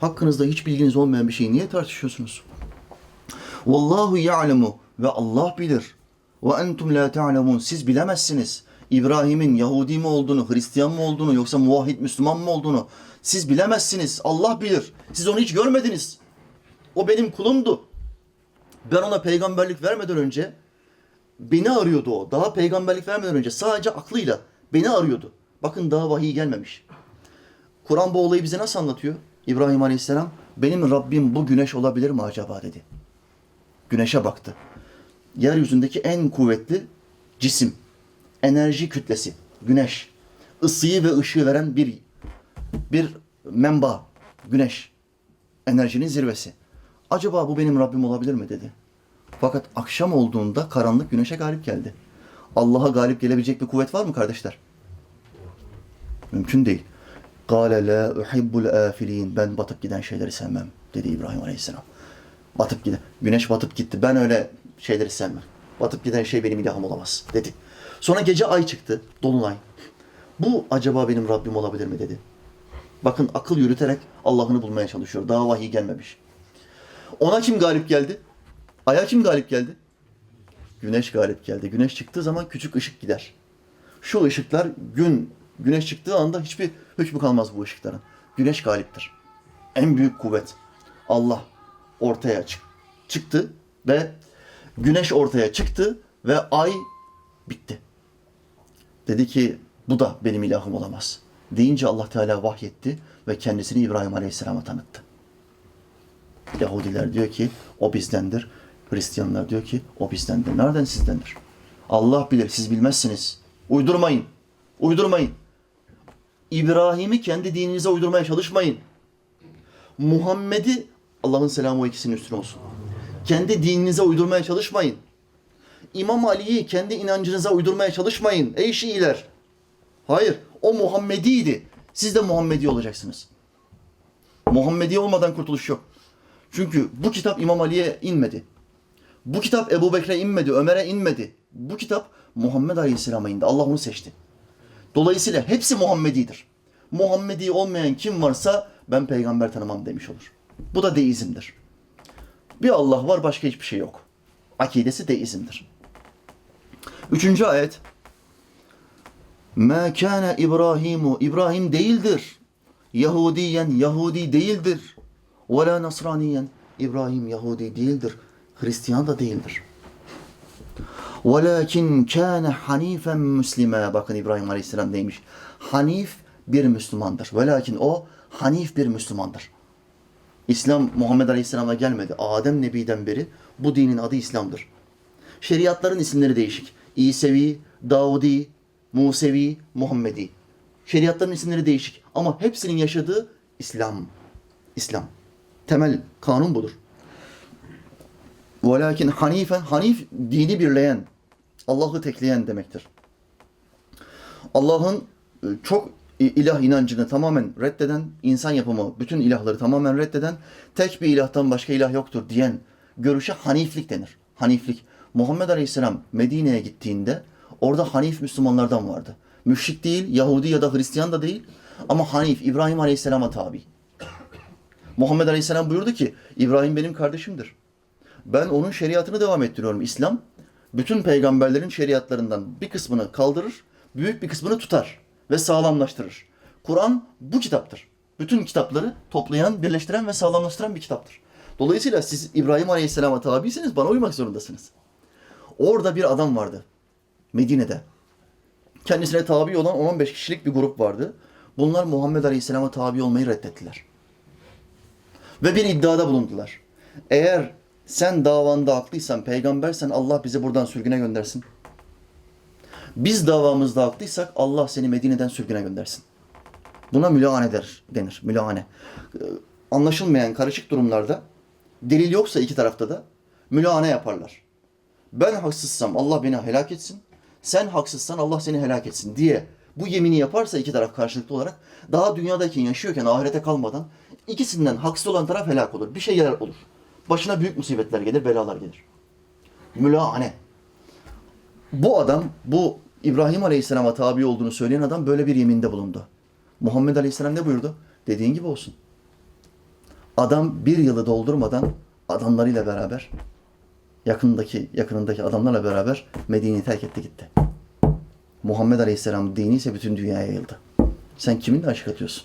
Hakkınızda hiç bilginiz olmayan bir şeyi niye tartışıyorsunuz? Vallahu ya'lemu ve Allah bilir. Ve entum la ta'lemun. Siz bilemezsiniz. İbrahim'in Yahudi mi olduğunu, Hristiyan mı olduğunu, yoksa muvahhid Müslüman mı olduğunu siz bilemezsiniz. Allah bilir. Siz onu hiç görmediniz. O benim kulumdu. Ben ona peygamberlik vermeden önce beni arıyordu o. Daha peygamberlik vermeden önce sadece aklıyla beni arıyordu. Bakın daha vahiy gelmemiş. Kur'an bu olayı bize nasıl anlatıyor? İbrahim Aleyhisselam benim Rabbim bu güneş olabilir mi acaba dedi. Güneşe baktı. Yeryüzündeki en kuvvetli cisim, enerji kütlesi, güneş. Isıyı ve ışığı veren bir bir menba, güneş. Enerjinin zirvesi. Acaba bu benim Rabbim olabilir mi dedi. Fakat akşam olduğunda karanlık güneşe galip geldi. Allah'a galip gelebilecek bir kuvvet var mı kardeşler? Mümkün değil. Kâle la uhibbul afilin. Ben batıp giden şeyleri sevmem dedi İbrahim Aleyhisselam. Batıp giden. Güneş batıp gitti. Ben öyle şeyleri sevmem. Batıp giden şey benim ilahım olamaz dedi. Sonra gece ay çıktı. Dolunay. Bu acaba benim Rabbim olabilir mi dedi. Bakın akıl yürüterek Allah'ını bulmaya çalışıyor. Daha vahiy gelmemiş. Ona kim galip geldi? Aya kim galip geldi? Güneş galip geldi. Güneş çıktığı zaman küçük ışık gider. Şu ışıklar gün güneş çıktığı anda hiçbir hükmü kalmaz bu ışıkların. Güneş galiptir. En büyük kuvvet. Allah ortaya çık- çıktı ve güneş ortaya çıktı ve ay bitti. Dedi ki bu da benim ilahım olamaz. Deyince Allah Teala vahyetti ve kendisini İbrahim Aleyhisselam'a tanıttı. Yahudiler diyor ki o bizdendir. Hristiyanlar diyor ki o bizdendir. Nereden sizdendir? Allah bilir, siz bilmezsiniz. Uydurmayın. Uydurmayın. İbrahim'i kendi dininize uydurmaya çalışmayın. Muhammed'i Allah'ın selamı o ikisinin üstüne olsun. Kendi dininize uydurmaya çalışmayın. İmam Ali'yi kendi inancınıza uydurmaya çalışmayın ey Şiiler. Hayır, o Muhammediydi. Siz de Muhammedi olacaksınız. Muhammedi olmadan kurtuluş yok. Çünkü bu kitap İmam Ali'ye inmedi. Bu kitap Ebu Bekir'e inmedi, Ömer'e inmedi. Bu kitap Muhammed Aleyhisselam'a indi. Allah onu seçti. Dolayısıyla hepsi Muhammedidir. Muhammedi olmayan kim varsa ben peygamber tanımam demiş olur. Bu da deizmdir. Bir Allah var, başka hiçbir şey yok. Akidesi deizmdir. Üçüncü ayet. Ma kana İbrahimu İbrahim değildir. Yahudiyen Yahudi değildir. Ve la Nasraniyen İbrahim Yahudi değildir. Hristiyan da değildir. Velakin kâne hanifen müslime. Bakın İbrahim Aleyhisselam neymiş? Hanif bir Müslümandır. Velakin o hanif bir Müslümandır. İslam Muhammed Aleyhisselam'a gelmedi. Adem Nebi'den beri bu dinin adı İslam'dır. Şeriatların isimleri değişik. İsevi, Davudi, Musevi, Muhammedi. Şeriatların isimleri değişik. Ama hepsinin yaşadığı İslam. İslam. Temel kanun budur. Velakin hanifen, hanif dini birleyen, Allah'ı tekleyen demektir. Allah'ın e, çok ilah inancını tamamen reddeden, insan yapımı bütün ilahları tamamen reddeden, tek bir ilahtan başka ilah yoktur diyen görüşe haniflik denir. Haniflik. Muhammed Aleyhisselam Medine'ye gittiğinde orada hanif Müslümanlardan vardı. Müşrik değil, Yahudi ya da Hristiyan da değil ama hanif, İbrahim Aleyhisselam'a tabi. Muhammed Aleyhisselam buyurdu ki, İbrahim benim kardeşimdir. Ben onun şeriatını devam ettiriyorum. İslam bütün peygamberlerin şeriatlarından bir kısmını kaldırır, büyük bir kısmını tutar ve sağlamlaştırır. Kur'an bu kitaptır. Bütün kitapları toplayan, birleştiren ve sağlamlaştıran bir kitaptır. Dolayısıyla siz İbrahim Aleyhisselam'a tabiyseniz bana uymak zorundasınız. Orada bir adam vardı. Medine'de. Kendisine tabi olan 10-15 kişilik bir grup vardı. Bunlar Muhammed Aleyhisselam'a tabi olmayı reddettiler. Ve bir iddiada bulundular. Eğer sen davanda haklıysan, peygambersen Allah bizi buradan sürgüne göndersin. Biz davamızda haklıysak Allah seni Medine'den sürgüne göndersin. Buna mülahane der, denir. Mülahane. Ee, Anlaşılmayan karışık durumlarda delil yoksa iki tarafta da mülahane yaparlar. Ben haksızsam Allah beni helak etsin. Sen haksızsan Allah seni helak etsin diye bu yemini yaparsa iki taraf karşılıklı olarak daha dünyadayken yaşıyorken ahirete kalmadan ikisinden haksız olan taraf helak olur. Bir şeyler olur. Başına büyük musibetler gelir, belalar gelir. Mülahane. Bu adam, bu İbrahim Aleyhisselam'a tabi olduğunu söyleyen adam böyle bir yeminde bulundu. Muhammed Aleyhisselam ne buyurdu? Dediğin gibi olsun. Adam bir yılı doldurmadan adamlarıyla beraber yakındaki yakınındaki adamlarla beraber Medine'yi terk etti gitti. Muhammed Aleyhisselam dini ise bütün dünyaya yayıldı. Sen kiminle aşık atıyorsun?